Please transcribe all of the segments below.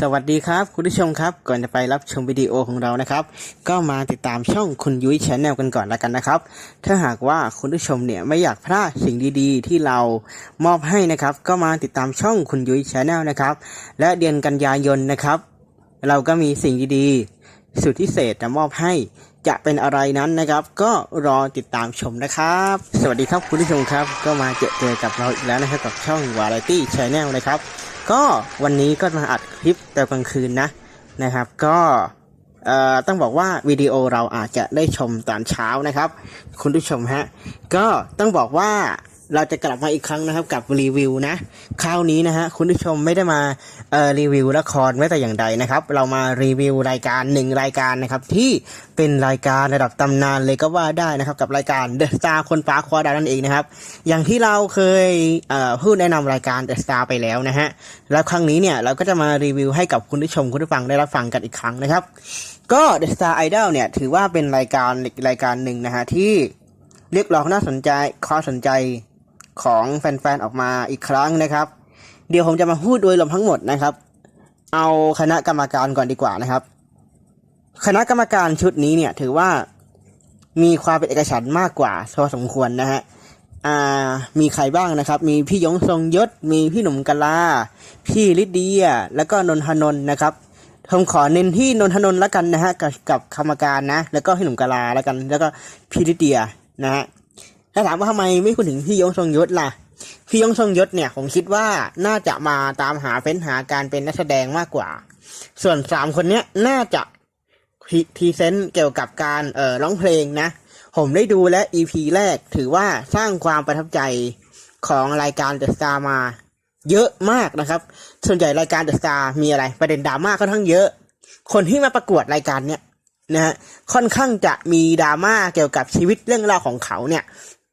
สวัสดีครับ คุณผู้ชมครับ ก่อนจะไปรับชมวิดีโอของเรานะครับ ก็มาติดตามช่องคุณยุ้ยชาแนลกันก่อนแล้วกันนะครับ ถ้าหากว่าคุณผู้ชมเนี่ยไม่อยากพลาดสิ่งดีๆ ที่เรามอบให้นะครับ ก็มาติดตามช่องคุณยุ้ยชาแนลนะครับ และเดือนกันยายนนะครับ เราก็มีสิ่งดีๆ สุดพิเศษจะมอบให้จะเป็นอะไรนั้นนะครับ ก็รอติดตามชมนะครับ สวัสดีครับคุณผู้ชมครับ ก็มาเจอเจอกับเราอีกแล้วนะครับกับช่อง Variety Channel นะครับ ก็วันนี้ก็มาอัดคลิปแต่กลางคืนนะนะครับ ก็ต้องบอกว่าวิดีโอเราอาจจะได้ชมตอนเช้านะครับ คุณผู้ชมฮะก็ต้องบอกว่า เราจะกลับมาอีกครั้งนะครับกับรีวิวนะคราวนี้นะฮะคุณผู้ชมไม่ได้มาเอ่อรีวิวละครแม้แต่อย่างใดนะครับ เรามารีวิวรายการหนึ่งรายการนะครับที่เป็นรายการระดับตำนานเลยก็ว่าได้นะครับกับรายการ The Star คนฟ้าคว้าดาวนั่นเองนะครับ อย่างที่เราเคยเอ่อพูดแนะนำรายการ The Star ไปแล้วนะฮะแล้วครั้งนี้เนี่ยเราก็จะมารีวิวให้กับคุณผู้ชมคุณผู้ฟังได้รับฟังกันอีกครั้งนะครับ ก็ The Star Idol เนี่ยถือว่าเป็นรายการอีกรายการหนึ่งนะฮะที่เรียกร้องน่าสนใจความสนใจ ของแฟนๆออกมาอีกครั้งนะครับ เดี๋ยวผมจะมาพูดโดยรวมทั้งหมดนะครับ เอาคณะกรรมการก่อนดีกว่านะครับ คณะกรรมการชุดนี้เนี่ยถือว่ามีความเป็นเอกฉันท์มากกว่าพอสมควรนะฮะอ่ามีใครบ้างนะครับ มีพี่ยงทรงยศ มีพี่หนุ่มกะลา พี่ลิดเดีย แล้วก็นนทนนท์นะครับผมขอเน้นที่นนทนนท์ล้วกันนะฮะกับกับกรรมการนะ แล้วก็พี่หนุ่มกะลาล้วกัน แล้วก็พี่ลิดเดียนะฮะ ถ้าถามว่าทำไมไม่พูดถึงพี่ยงทรงยศล่ะ พี่ยงทรงยศเนี่ยผมคิดว่าน่าจะมาตามหาเฟ้นหาการเป็นนักแสดงมากกว่า ส่วนสามคนเนี้ยน่าจะพรีพรีเซนต์เกี่ยวกับการเอ่อร้องเพลงนะ ผมได้ดูและ EP แรกถือว่าสร้างความประทับใจของรายการ The Star มา เยอะมากนะครับ ส่วนใหญ่รายการ The Star มีอะไร ประเด็นดราม่าค่อนข้างเยอะ คนที่มาประกวดรายการเนี้ยนะฮะค่อนข้างจะมีดราม่าเกี่ยวกับชีวิตเรื่องราวของเขาเนี่ย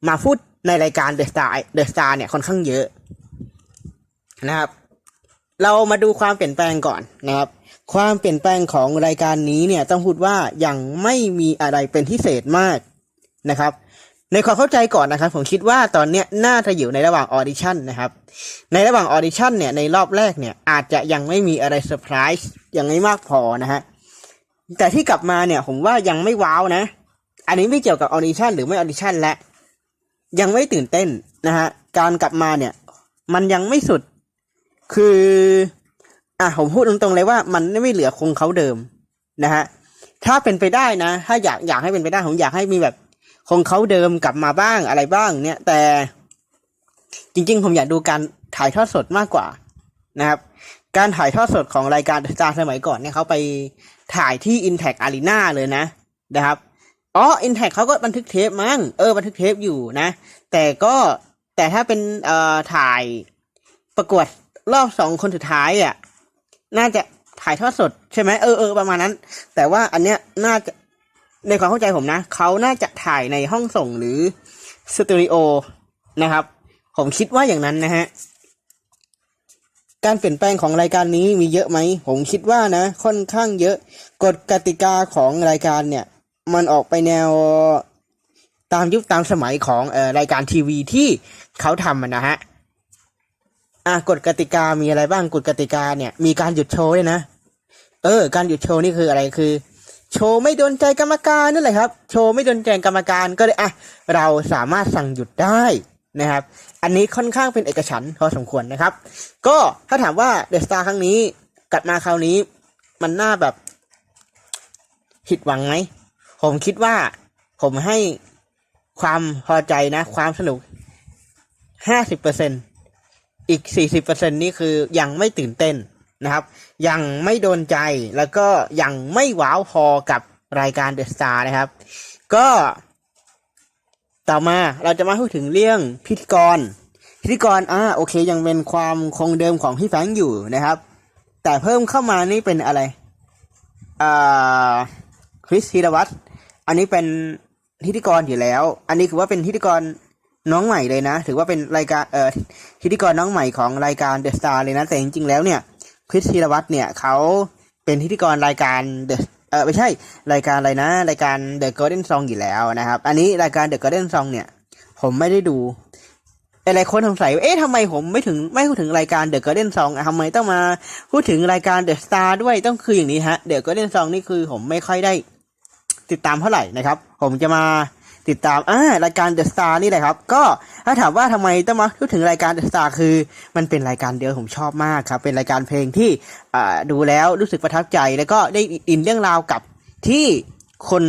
มาพูดในรายการ The Star The Star เนี่ยค่อนข้างเยอะนะครับ เรามาดูความเปลี่ยนแปลงก่อนนะครับ ความเปลี่ยนแปลงของรายการนี้เนี่ยต้องพูดว่ายังไม่มีอะไรเป็นพิเศษมากนะครับในความเข้าใจก่อนนะครับ ผมคิดว่าตอนเนี้ยน่าจะอยู่ในระหว่างออดิชั่นนะครับ ในระหว่างออดิชั่นเนี่ยในรอบแรกเนี่ยอาจจะยังไม่มีอะไรเซอร์ไพรส์ยังไม่มากพอนะฮะแต่ที่กลับมาเนี่ยผมว่ายังไม่ว้าวนะ อันนี้ไม่เกี่ยวกับออดิชั่นหรือไม่ออดิชั่นและ ยังไม่ตื่นเต้นนะฮะการกลับมาเนี่ย มันยังไม่สุด คือ อะผมพูดตรงๆเลยว่ามันไม่เหลือคงเขาเดิมนะฮะถ้าเป็นไปได้นะ ถ้าอยากอยากให้เป็นไปได้ผมอยากให้มีแบบคงเขาเดิมกลับมาบ้างอะไรบ้าง เนี่ย แต่ จริง ๆ ผมอยากดูการถ่ายทอดสดมากกว่านะครับ การถ่ายทอดสดของรายการสตาร์สมัยก่อนเนี่ยเขาไปถ่ายที่ Impact Arena เลยนะนะครับ อ๋อ Impact เขาก็บันทึกเทปมั้งเออบันทึกเทปอยู่นะ แต่ก็แต่ถ้าเป็นเอ่อถ่ายประกวดรอบสองคนสุดท้ายอะ น่าจะถ่ายทอดสดใช่ไหมเออเออประมาณนั้น แต่ว่าอันเนี้ยน่าจะในความเข้าใจผมนะเขาน่าจะถ่ายในห้องส่งหรือสตูดิโอนะครับ ผมคิดว่าอย่างนั้นนะฮะการเปลี่ยนแปลงของรายการนี้มีเยอะไหม ผมคิดว่านะ ค่อนข้างเยอะกฎกติกาของรายการเนี่ย มันออกไปแนวตามยุคตามสมัยของเอ่อรายการทีวีที่เขาทำนะฮะอะกฎกติกามีอะไรบ้างกฎกติกาเนี่ย มีการหยุดโชว์ด้วยนะ เออ การหยุดโชว์นี่คืออะไรคือ โชว์ไม่โดนใจกรรมการนั่นแหละครับ โชว์ไม่โดนใจกรรมการก็เลยอะเราสามารถสั่งหยุดได้นะครับ อันนี้ค่อนข้างเป็นเอกฉันท์พอสมควรนะครับ ก็ถ้าถามว่าเดอะสตาร์ครั้งนี้กลับมาคราวนี้ มันน่าแบบผิดหวังไหม ผมคิดว่าผมให้ความพอใจนะ ความสนุกห้าสิบเปอร์เซ็นอีกสี่สิบเปอร์เซ็นนี่คือยังไม่ตื่นเต้นนะครับ ยังไม่โดนใจแล้วก็ยังไม่ว้าวพอกับรายการเดอะสตาร์นะครับ ก็ต่อมาเราจะมาพูดถึงเรื่องพิธีกร พิธีกรอ่าโอเค ยังเป็นความคงเดิมของพี่แฟงอยู่นะครับ แต่เพิ่มเข้ามานี่เป็นอะไรอ่าคริสธีรวัตร อันนี้เป็นพิธีกรอยู่แล้ว อันนี้คือว่าเป็นพิธีกรน้องใหม่เลยนะ ถือว่าเป็นรายการเอ่อพิธีกรน้องใหม่ของรายการเดอะสตาร์เลยนะ แต่จริงๆแล้วเนี่ยคริสธีรวัตรเนี่ยเขาเป็นพิธีกรรายการเดอะเออไม่ใช่รายการอะไรนะ รายการ The Golden Song อยู่แล้วนะครับ อันนี้รายการ The Golden Song เนี่ย ผมไม่ได้ดูหลายคนสงสัยเอ๊ะทำไมผมไม่ถึงไม่พูดถึงรายการ The Garden Song อะทำไมต้องมาพูดถึงรายการ The Star ด้วยต้องคืออย่างนี้ฮะ The Garden Song นี่คือผมไม่ค่อยได้ ติดตามเท่าไหร่นะครับ ผมจะมาติดตามอ่ารายการ The Star นี่แหละครับ ก็ถ้าถามว่าทำไมต้องมาพูดถึงรายการ The Star คือ มันเป็นรายการเดียวผมชอบมากครับ เป็นรายการเพลงที่อ่าดูแล้วรู้สึกประทับใจ แล้วก็ได้อินเรื่องราวกับที่คน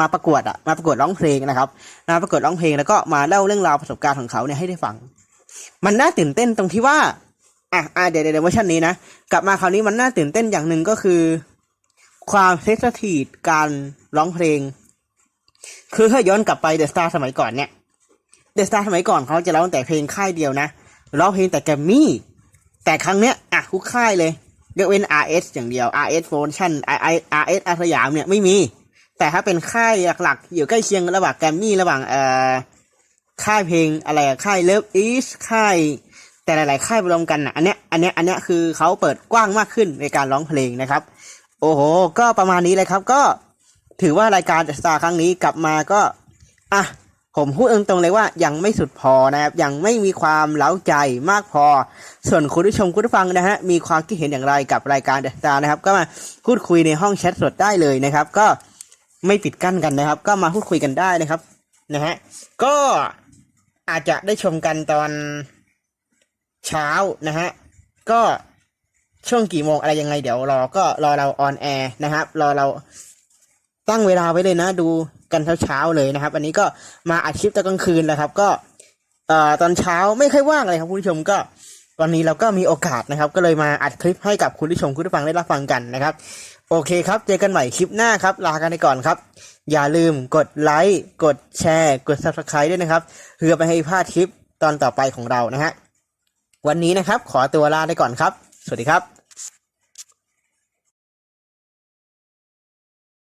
มาประกวดอะมาประกวดร้องเพลงนะครับมาประกวดร้องเพลงแล้วก็มาเล่าเรื่องราวประสบการณ์ของเขาเนี่ยให้ได้ฟัง มันน่าตื่นเต้นตรงที่ว่าอะอะเดี๋ยวเดี๋ยวเวอร์ชันนี้นะกลับมาคราวนี้มันน่าตื่นเต้นอย่างหนึ่งก็คือ ความเซสทีฟการ ร้องเพลง คือถ้าย้อนกลับไปเดอะสตาร์สมัยก่อนเนี่ยเดอะสตาร์สมัยก่อนเขาจะร้องแต่เพลงค่ายเดียวนะร้องเพลงแต่แกรมมี่แต่ครั้งเนี้ยอะทุกค่ายเลยยกเว้น RS อย่างเดียว RS f o n t i o n RS อาสยามเนี่ยไม่มี แต่ถ้าเป็นค่ายหลักๆ อยู่ใกล้เคียงระหว่างแกรมมี่ระหว่างเอ่อค่ายเพลงอะไรค่ายเลิฟอีสค่ายแต่หลายๆ ค่ายรวมกันอะอันเนี้ยอันเนี้ยอันเนี้ยคือเขาเปิดกว้างมากขึ้นในการร้องเพลงนะครับ โอ้โห ก็ประมาณนี้เลยครับก็ ถือว่ารายการ The Star ครั้งนี้กลับมาก็อะผมพูดตรงๆเลยว่ายังไม่สุดพอนะครับ ยังไม่มีความเล้าใจมากพอ ส่วนคุณผู้ชมคุณผู้ฟังนะฮะมีความคิดเห็นอย่างไรกับรายการ The Star นะครับ ก็มาพูดคุยในห้องแชทสดได้เลยนะครับ ก็ไม่ปิดกั้นกันนะครับ ก็มาพูดคุยกันได้นะครับนะฮะก็อาจจะได้ชมกันตอนเช้านะฮะก็ช่วงกี่โมงอะไรยังไงเดี๋ยวรอก็รอเราออนแอร์นะครับ รอเรา ตั้งเวลาไว้เลยนะ ดูกันเช้าๆเลยนะครับ อันนี้ก็มาอัดคลิปตอนกลางคืนแล้วครับ ก็เอ่อตอนเช้าไม่ค่อยว่างเลยครับคุณผู้ชมก็วันนี้เราก็มีโอกาสนะครับ ก็เลยมาอัดคลิปให้กับคุณผู้ชมคุณผู้ฟังได้รับฟังกันนะครับ โอเคครับเจอกันใหม่คลิปหน้าครับ ลากันไปก่อนครับ อย่าลืมกดไลค์กดแชร์ กด subscribe ด้วยนะครับเพื่อไปให้พลาดคลิปตอนต่อไปของเรานะฮะวันนี้นะครับ ขอตัวลาไปก่อนครับ สวัสดีครับ